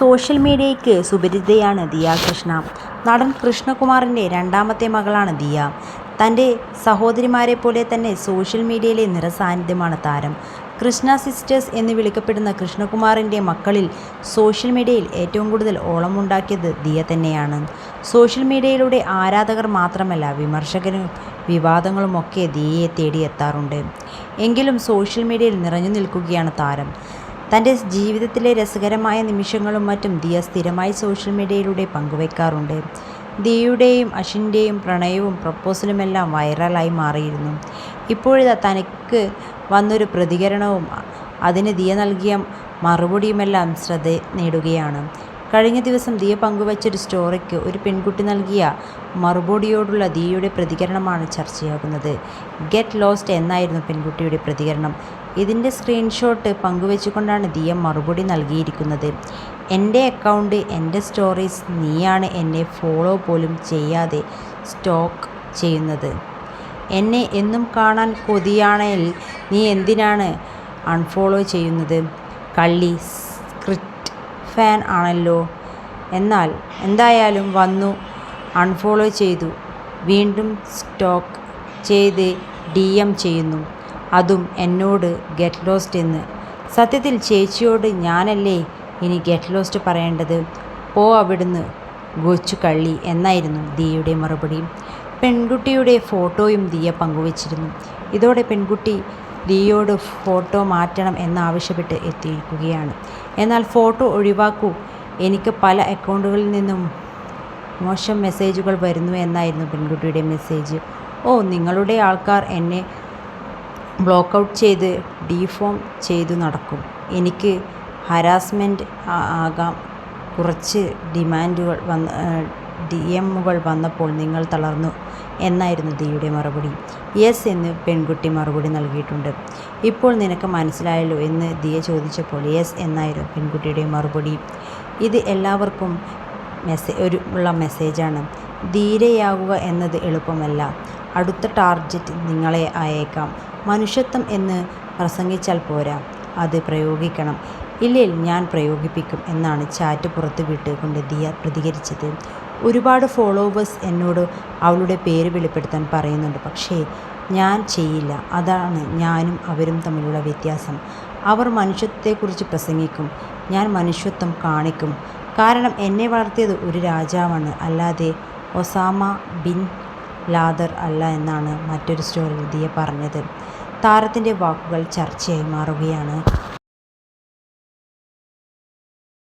Social മീഡിയയ്ക്ക് സുപരിചിതയാണ് ദിയ കൃഷ്ണ. നടൻ കൃഷ്ണകുമാറിന്റെ രണ്ടാമത്തെ മകളാണ് ദിയ. തന്റെ സഹോദരിമാരെ പോലെ തന്നെ സോഷ്യൽ മീഡിയയിലെ നിറസാന്നിധ്യമാണ് താരം. കൃഷ്ണ സിസ്റ്റേഴ്സ് എന്ന് വിളിക്കപ്പെടുന്ന കൃഷ്ണകുമാറിന്റെ മക്കളിൽ സോഷ്യൽ മീഡിയയിൽ ഏറ്റവും കൂടുതൽ ഓളമുണ്ടാക്കിയത് ദിയ തന്നെയാണ്. സോഷ്യൽ മീഡിയയിലൂടെ ആരാധകർ മാത്രമല്ല വിമർശകരും വിവാദങ്ങളുമൊക്കെ ദിയയെ തേടിയെത്താറുണ്ട് എങ്കിലും സോഷ്യൽ മീഡിയയിൽ നിറഞ്ഞു നിൽക്കുകയാണ് താരം. തന്റെ ജീവിതത്തിലെ രസകരമായ നിമിഷങ്ങളും മറ്റും ദിയ സ്ഥിരമായി സോഷ്യൽ മീഡിയയിലൂടെ പങ്കുവെക്കാറുണ്ട്. ദിയയുടെയും അഷിന്റെയും പ്രണയവും പ്രപ്പോസലുമെല്ലാം വൈറലായി മാറിയിരുന്നു. ഇപ്പോഴിതാ തനിക്ക് വന്നൊരു പ്രതികരണവും അതിന് ദിയ നൽകിയ മറുപടിയുമെല്ലാം ശ്രദ്ധ നേടുകയാണ്. കഴിഞ്ഞ ദിവസം ദിയ പങ്കുവച്ചൊരു സ്റ്റോറിക്ക് ഒരു പെൺകുട്ടി നൽകിയ മറുപടിയോടുള്ള ദിയയുടെ പ്രതികരണമാണ് ചർച്ചയാകുന്നത്. ഗെറ്റ് ലോസ്റ്റ് എന്നായിരുന്നു പെൺകുട്ടിയുടെ പ്രതികരണം. ഇതിന്റെ സ്ക്രീൻഷോട്ട് പങ്കുവെച്ചുകൊണ്ടാണ് ദിയ മറുപടി നൽകിയിരിക്കുന്നത്. എന്റെ അക്കൗണ്ട് എന്റെ സ്റ്റോറീസ് നീയാണ് എന്നെ ഫോളോ പോലും ചെയ്യാതെ സ്റ്റോക്ക് ചെയ്യുന്നത്. എന്നെ എന്നും കാണാൻ കൊതിയാണെങ്കിൽ നീ എന്തിനാണ് അൺഫോളോ ചെയ്യുന്നത്. കള്ളി സ്ക്രിപ്റ്റ് ഫാൻ ആണല്ലോ. എന്നാൽ എന്തായാലും വന്നു അൺഫോളോ ചെയ്തു വീണ്ടും സ്റ്റോക്ക് ചെയ്ത് ഡി എം ചെയ്യുന്നു. അതും എന്നോട് ഗെറ്റ് ലോസ്റ്റ് എന്ന്. സത്യത്തിൽ ചേച്ചിയോട് ഞാനല്ലേ ഇനി ഗെറ്റ് ലോസ്റ്റ് പറയേണ്ടത്. പോ അവിടുന്ന് ഗൊച്ചു കള്ളി എന്നായിരുന്നു ദിയയുടെ മറുപടി. പെൺകുട്ടിയുടെ ഫോട്ടോയും ദിയ പങ്കുവച്ചിരുന്നു ഇതോടെ പെൺകുട്ടി ദിയയോട് ഫോട്ടോ മാറ്റണം എന്നാവശ്യപ്പെട്ട് എത്തിയിരിക്കുകയാണ്. എന്നാൽ ഫോട്ടോ ഒഴിവാക്കൂ എനിക്ക് പല അക്കൗണ്ടുകളിൽ നിന്നും മോശം മെസ്സേജുകൾ വരുന്നു എന്നായിരുന്നു പെൺകുട്ടിയുടെ മെസ്സേജ്. ഓ നിങ്ങളുടെ ആൾക്കാർ എന്നെ ബ്ലോക്ക് ഔട്ട് ചെയ്ത് ഡീഫോം ചെയ്തു നടക്കും. എനിക്ക് ഹരാസ്മെന്റ് ആകാം കുറച്ച് ഡിമാന്റുകൾ ഡിഎമ്മുകൾ വന്നപ്പോൾ നിങ്ങൾ തളർന്നു എന്നായിരുന്നു ദിയുടെ മറുപടി. യെസ് എന്ന് പെൺകുട്ടി മറുപടി നൽകിയിട്ടുണ്ട്. ഇപ്പോൾ നിനക്ക് മനസ്സിലായല്ലോ എന്ന് ദിയ ചോദിച്ചപ്പോൾ യെസ് എന്നായിരുന്നു പെൺകുട്ടിയുടെ മറുപടി. ഇത് എല്ലാവർക്കും മെസ്സേ ഒരു ഉള്ള മെസ്സേജാണ്. ധീരയാകുക എന്നത് എളുപ്പമല്ല. അടുത്ത ടാർജറ്റ് നിങ്ങളെ ആയേക്കാം. മനുഷ്യത്വം എന്ന് പ്രസംഗിച്ചാൽ പോരാ അത് പ്രയോഗിക്കണം. ഇല്ലേൽ ഞാൻ പ്രയോഗിപ്പിക്കും എന്നാണ് ചാറ്റ് പുറത്തുവിട്ട് കൊണ്ട് ദിയ പ്രതികരിച്ചത്. ഒരുപാട് ഫോളോവേഴ്സ് എന്നോട് അവളുടെ പേര് വെളിപ്പെടുത്താൻ പറയുന്നുണ്ട്. പക്ഷേ ഞാൻ ചെയ്യില്ല. അതാണ് ഞാനും അവരും തമ്മിലുള്ള വ്യത്യാസം. അവർ മനുഷ്യത്വത്തെക്കുറിച്ച് പ്രസംഗിക്കും. ഞാൻ മനുഷ്യത്വം കാണിക്കും. കാരണം എന്നെ വളർത്തിയത് ഒരു രാജാവാണ് അല്ലാതെ ഒസാമ ബിൻ ലാദർ അല്ല എന്നാണ് മറ്റൊരു സ്റ്റോറി ദിയ പറഞ്ഞത്. താരത്തിന്റെ വാക്കുകൾ ചർച്ചയായി മാറുകയാണ്.